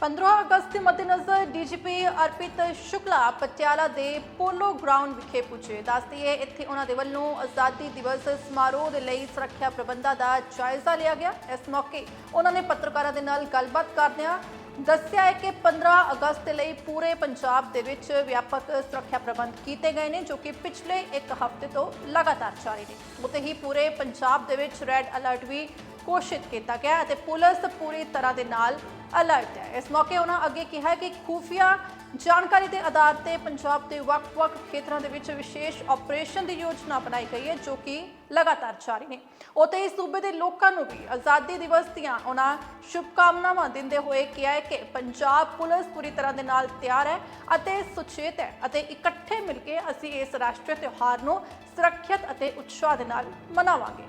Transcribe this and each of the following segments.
15 ਅਗਸਤ ਦੇ ਮੱਦੇਨਜ਼ਰ ਡੀਜੀਪੀ ਅਰਪਿਤ ਸ਼ੁਕਲਾ ਪਟਿਆਲਾ ਦੇ ਪੋਲੋ ਗਰਾਊਂਡ ਵਿਖੇ ਪੁੱਜੇ। ਦੱਸਦੀ ਹੈ ਇੱਥੇ ਉਹਨਾਂ ਦੇ ਵੱਲੋਂ ਆਜ਼ਾਦੀ ਦਿਵਸ ਸਮਾਰੋਹ ਦੇ ਲਈ ਸੁਰੱਖਿਆ ਪ੍ਰਬੰਧਾਂ ਦਾ ਜਾਇਜ਼ਾ ਲਿਆ ਗਿਆ। ਇਸ ਮੌਕੇ ਉਹਨਾਂ ਨੇ ਪੱਤਰਕਾਰਾਂ ਦੇ ਨਾਲ ਗੱਲਬਾਤ ਕਰਦਿਆਂ ਦੱਸਿਆ ਹੈ ਕਿ 15 ਅਗਸਤ ਦੇ ਲਈ ਪੂਰੇ ਪੰਜਾਬ ਦੇ ਵਿੱਚ ਵਿਆਪਕ ਸੁਰੱਖਿਆ ਪ੍ਰਬੰਧ ਕੀਤੇ ਗਏ ਨੇ, ਜੋ ਕਿ ਪਿਛਲੇ ਇੱਕ ਹਫ਼ਤੇ ਤੋਂ ਲਗਾਤਾਰ ਜਾਰੀ ਨੇ। ਉਤੇ ਹੀ ਪੂਰੇ ਪੰਜਾਬ ਦੇ ਵਿੱਚ ਰੈੱਡ ਅਲਰਟ ਵੀ ਘੋਸ਼ਿਤ ਕੀਤਾ ਗਿਆ ਅਤੇ ਪੁਲਿਸ ਪੂਰੀ ਤਰ੍ਹਾਂ ਦੇ ਨਾਲ ਅਲਰਟ ਹੈ। ਇਸ ਮੌਕੇ ਉਹਨਾਂ ਅੱਗੇ ਕਿਹਾ ਕਿ ਖੂਫੀਆ ਜਾਣਕਾਰੀ ਦੇ ਆਧਾਰ ਤੇ ਪੰਜਾਬ ਦੇ ਵੱਖ-ਵੱਖ ਖੇਤਰਾਂ ਦੇ ਵਿੱਚ ਵਿਸ਼ੇਸ਼ ਆਪਰੇਸ਼ਨ ਦੀ ਯੋਜਨਾ ਬਣਾਈ ਗਈ ਹੈ, ਜੋ ਕਿ ਲਗਾਤਾਰ ਜਾਰੀ ਨੇ। ਉਤੇ ਹੀ ਸੂਬੇ ਦੇ ਲੋਕਾਂ ਨੂੰ ਵੀ ਆਜ਼ਾਦੀ ਦਿਵਸ ਦੀਆਂ ਉਹਨਾਂ ਸ਼ੁਭਕਾਮਨਾਵਾਂ ਦਿੰਦੇ ਹੋਏ ਕਿਹਾ ਹੈ ਕਿ ਪੰਜਾਬ ਪੁਲਿਸ ਪੂਰੀ ਤਰ੍ਹਾਂ ਦੇ ਨਾਲ ਤਿਆਰ ਹੈ ਅਤੇ ਸੁਚੇਤ ਹੈ ਅਤੇ ਇਕੱਠੇ ਮਿਲ ਕੇ ਅਸੀਂ ਇਸ ਰਾਸ਼ਟਰੀ ਤਿਉਹਾਰ ਨੂੰ ਸੁਰੱਖਿਅਤ ਅਤੇ ਉਤਸ਼ਾਹ ਦੇ ਨਾਲ ਮਨਾਵਾਂਗੇ।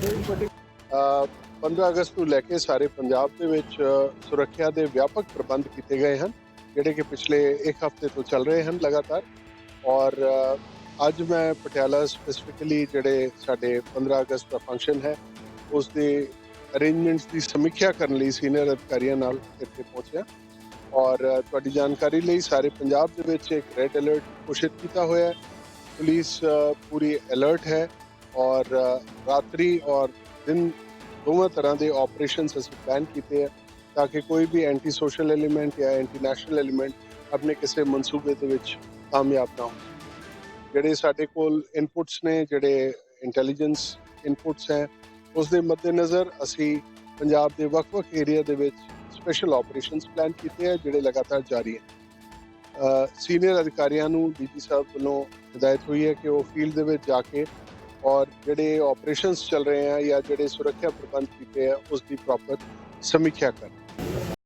15 ਅਗਸਤ ਨੂੰ ਲੈ ਕੇ ਸਾਰੇ ਪੰਜਾਬ ਦੇ ਵਿੱਚ ਸੁਰੱਖਿਆ ਦੇ ਵਿਆਪਕ ਪ੍ਰਬੰਧ ਕੀਤੇ ਗਏ ਹਨ, ਜਿਹੜੇ ਕਿ ਪਿਛਲੇ ਇੱਕ ਹਫ਼ਤੇ ਤੋਂ ਚੱਲ ਰਹੇ ਹਨ ਲਗਾਤਾਰ। ਔਰ ਅੱਜ ਮੈਂ ਪਟਿਆਲਾ ਸਪੈਸੀਫਿਕਲੀ ਜਿਹੜੇ ਸਾਡੇ 15 ਅਗਸਤ ਦਾ ਫੰਕਸ਼ਨ ਹੈ, ਉਸ ਦੇ ਅਰੇਂਜਮੈਂਟਸ ਦੀ ਸਮੀਖਿਆ ਕਰਨ ਲਈ ਸੀਨੀਅਰ ਅਧਿਕਾਰੀਆਂ ਨਾਲ ਇੱਥੇ ਪਹੁੰਚਿਆ। ਔਰ ਤੁਹਾਡੀ ਜਾਣਕਾਰੀ ਲਈ ਸਾਰੇ ਪੰਜਾਬ ਦੇ ਵਿੱਚ ਇੱਕ ਰੈੱਡ ਅਲਰਟ ਘੋਸ਼ਿਤ ਕੀਤਾ ਹੋਇਆ ਹੈ। ਪੁਲਿਸ ਪੂਰੀ ਅਲਰਟ ਹੈ। ਔਰ ਰਾਤਰੀ ਔਰ ਦਿਨ ਦੋਵਾਂ ਤਰ੍ਹਾਂ ਦੇ ਆਪਰੇਸ਼ਨਸ ਅਸੀਂ ਪਲਾਨ ਕੀਤੇ ਹੈ ਤਾਂ ਕਿ ਕੋਈ ਵੀ ਐਂਟੀ ਸੋਸ਼ਲ ਐਲੀਮੈਂਟ ਜਾਂ ਐਂਟੀ ਨੈਸ਼ਨਲ ਐਲੀਮੈਂਟ ਆਪਣੇ ਕਿਸੇ ਮਨਸੂਬੇ ਦੇ ਵਿੱਚ ਕਾਮਯਾਬ ਨਾ ਹੋ ਜਿਹੜੇ ਸਾਡੇ ਕੋਲ ਇਨਪੁਟਸ ਨੇ, ਜਿਹੜੇ ਇੰਟੈਲੀਜੈਂਸ ਇਨਪੁਟਸ ਹੈ ਉਸ ਦੇ ਮੱਦੇਨਜ਼ਰ ਅਸੀਂ ਪੰਜਾਬ ਦੇ ਵੱਖ-ਵੱਖ ਏਰੀਆ ਦੇ ਵਿੱਚ ਸਪੈਸ਼ਲ ਆਪਰੇਸ਼ਨਸ ਪਲਾਨ ਕੀਤੇ ਹੈ ਜਿਹੜੇ ਲਗਾਤਾਰ ਜਾਰੀ ਹੈ। ਸੀਨੀਅਰ ਅਧਿਕਾਰੀਆਂ ਨੂੰ ਡੀਜੀ ਸਾਹਿਬ ਵੱਲੋਂ ਹਦਾਇਤ ਹੋਈ ਹੈ ਕਿ ਉਹ ਫੀਲਡ ਦੇ ਵਿੱਚ ਜਾ ਕੇ ਔਰ ਜਿਹੜੇ ਆਪਰੇਸ਼ਨਸ ਚੱਲ ਰਹੇ ਆ ਜਾਂ ਜਿਹੜੇ ਸੁਰੱਖਿਆ ਪ੍ਰਬੰਧ ਕੀਤੇ ਆ ਉਸ ਦੀ ਪ੍ਰੋਪਰ ਸਮੀਖਿਆ ਕਰਨ।